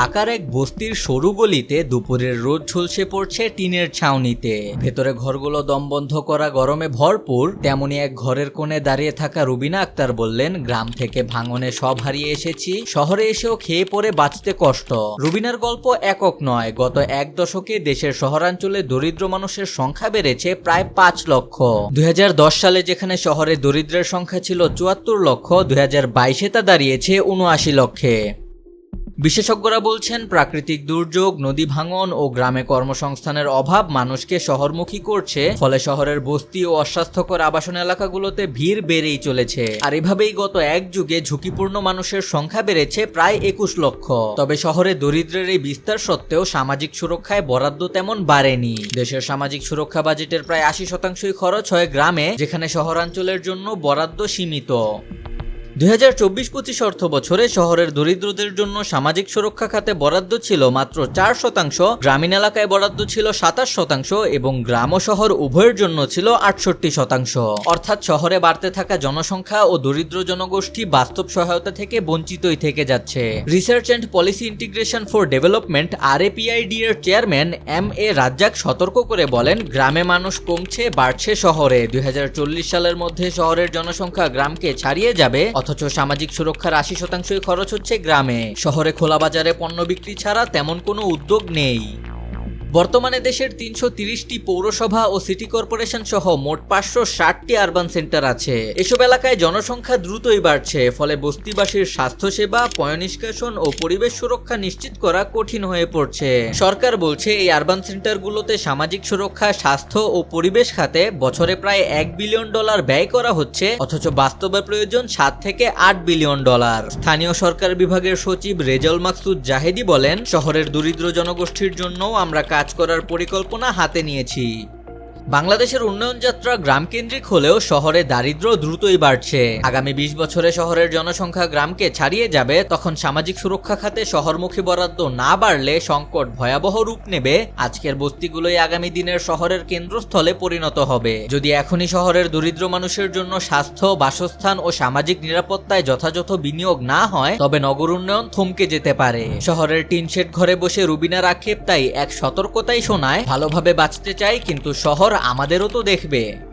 ঢাকার এক বস্তির সরু গলিতে দুপুরের রোদ ঝলসে পড়ছে টিনের ছাউনিতে। ভেতরে ঘরগুলো দম বন্ধ করা গরমে ভরপুর, তেমনি এক ঘরের কোণে দাঁড়িয়ে থাকা রুবিনা আক্তার বললেন, গ্রাম থেকে ভাঙনে সব হারিয়ে এসেছি, শহরে এসেও খেয়ে পরে বাঁচতে কষ্ট। রুবিনার গল্প একক নয়, গত এক দশকে দেশের শহরাঞ্চলে দরিদ্র মানুষের সংখ্যা বেড়েছে প্রায় পাঁচ লক্ষ। দুই হাজার দশ সালে যেখানে শহরে দরিদ্রের সংখ্যা ছিল চুয়াত্তর লক্ষ, দুই বাইশে তা দাঁড়িয়েছে উনআশি লক্ষে। বিশেষজ্ঞরা বলছেন, প্রাকৃতিক দুর্যোগ, নদী ভাঙন ও গ্রামে কর্মসংস্থানের অভাব মানুষকে শহরমুখী করছে, ফলে শহরের বস্তি ও অস্বাস্থ্যকর আবাসন এলাকাগুলোতে ভিড় বেড়েই চলেছে। আর এভাবেই গত এক যুগে ঝুঁকিপূর্ণ মানুষের সংখ্যা বেড়েছে প্রায় একুশ লক্ষ। তবে শহরে দরিদ্রের এই বিস্তার সত্ত্বেও সামাজিক সুরক্ষায় বরাদ্দ তেমন বাড়েনি। দেশের সামাজিক সুরক্ষা বাজেটের প্রায় আশি শতাংশই খরচ হয় গ্রামে, যেখানে শহরাঞ্চলের জন্য বরাদ্দ সীমিত। দুই হাজার অর্থ বছরে শহরের দরিদ্রদের জন্য সামাজিক সুরক্ষা খাতে বরাদ্দ ছিল মাত্র চার শতাংশ, গ্রামীণ এলাকায় বরাদ্দ ছিল সাতাশ শতাংশ এবং গ্রাম ও শহর উভয়ের জন্য ছিল আটষট্টি শতাংশ। অর্থাৎ শহরে বাড়তে থাকা জনসংখ্যা ও দরিদ্র জনগোষ্ঠী বাস্তব সহায়তা থেকে বঞ্চিতই থেকে যাচ্ছে। Research and policy integration for development R APID এর চেয়ারম্যান এম এ রাজ্জাক সতর্ক করে বলেন, গ্রামে মানুষ কমছে, বাড়ছে শহরে। দুই হাজার চল্লিশ সালের মধ্যে শহরের জনসংখ্যা গ্রামকে ছাড়িয়ে যাবে অথচ সামাজিক সুরক্ষার আশি শতাংশই খরচ হচ্ছে গ্রামে। শহরে খোলা বাজারে পণ্য বিক্রি ছাড়া তেমন কোনো উদ্যোগ নেই। বর্তমানে দেশের তিনশো তিরিশটি পৌরসভা ও সিটি কর্পোরেশন সহ মোট পাঁচশো ষাটটি আরবান সেন্টার আছে। এসব এলাকায় জনসংখ্যা দ্রুতই বাড়ছে, ফলে বস্তিবাসীর স্বাস্থ্যসেবা, পয়নিষ্কাশন ও পরিবেশ সুরক্ষা নিশ্চিত করা কঠিন হয়ে পড়ছে। সরকার বলছে, এই আরবান সেন্টারগুলোতে সামাজিক সুরক্ষা, স্বাস্থ্য ও পরিবেশ খাতে বছরে প্রায় এক বিলিয়ন ডলার ব্যয় করা হচ্ছে, অথচ বাস্তবে প্রয়োজন সাত থেকে আট বিলিয়ন ডলার। স্থানীয় সরকার বিভাগের সচিব রেজাউল মাকসুদ জাহেদি বলেন, শহরের দরিদ্র জনগোষ্ঠীর জন্য আমরা কাজ করার পরিকল্পনা হাতে নিয়েছি। বাংলাদেশের উন্নয়ন যাত্রা গ্রামকেন্দ্রিক হলেও শহরে দারিদ্র দ্রুতই বাড়ছে। আগামী বিশ বছরে শহরের জনসংখ্যা গ্রামকে ছাড়িয়ে যাবে, তখন সামাজিক সুরক্ষা খাতে শহরমুখী বরাদ্দ না বাড়লে সংকট ভয়াবহ রূপ নেবে। আজকের বস্তিগুলোই আগামী দিনের শহরের কেন্দ্রস্থলে পরিণত হবে। যদি এখনই শহরের দরিদ্র মানুষের জন্য স্বাস্থ্য, বাসস্থান ও সামাজিক নিরাপত্তায় যথাযথ বিনিয়োগ না হয়, তবে নগর উন্নয়ন থমকে যেতে পারে। শহরের টিনশেড ঘরে বসে রুবিনার আক্ষেপ তাই এক সতর্কতাই শোনায়, ভালোভাবে বাঁচতে চাই কিন্তু শহর আমাদেরও তো দেখবে।